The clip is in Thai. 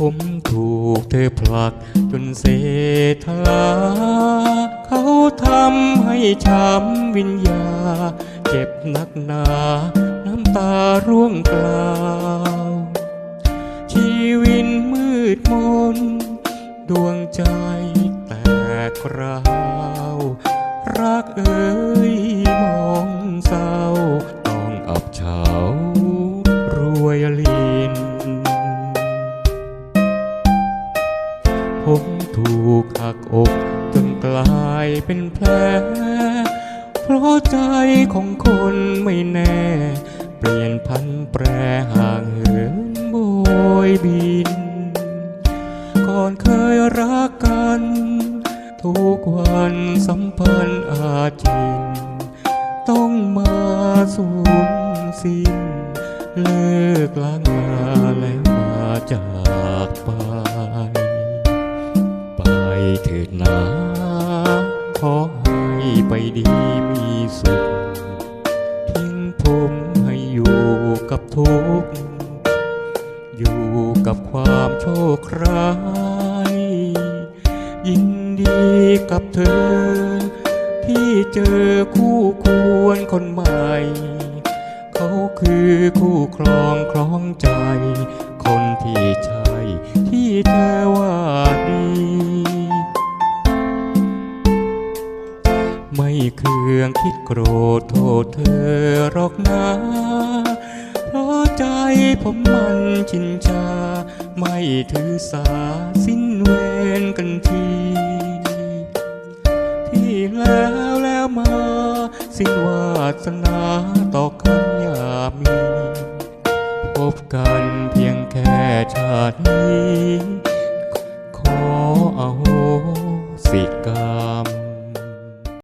ผมถูกเธอผลักจนเสทลาเขาทำให้ช้ำวิญญา เจ็บนักหนา น้ำตาร่วงกล่าว ชีวิตมืดมน ดวงใจแตกร้าว รักเอ่ยมองเศร้า ต้องอับเฉารวยลิน ผมถูกหักอกจนกลายเป็นแผล เพราะใจของคนไม่แน่ เปลี่ยนพันแปรห่างเหินโบยบิน ก่อนเคยรักกัน ทุกวันสัมพันธ์อาจิน ต้องมาสูญสิ้น เลิกลางลาแล้วมาจากปไป มให้อยู่กับทุกข์ อยู่กับความโชคร้าย ยินดีกับเธอ ที่เจอคู่ควรคนใหม่ เขาคือคู่ครองครองใจ คนที่ใช่ ไม่เคืองคิดโกรธโทษเธอหรอกนะ เพราะใจผมมันชินชา ไม่ถือสาสิ้นเวรกันที ที่แล้วแล้วมา สิ้นวาสนาต่อกันอย่ามี พบกันเพียงแค่ชาตินี้ ขออโหสิกรรม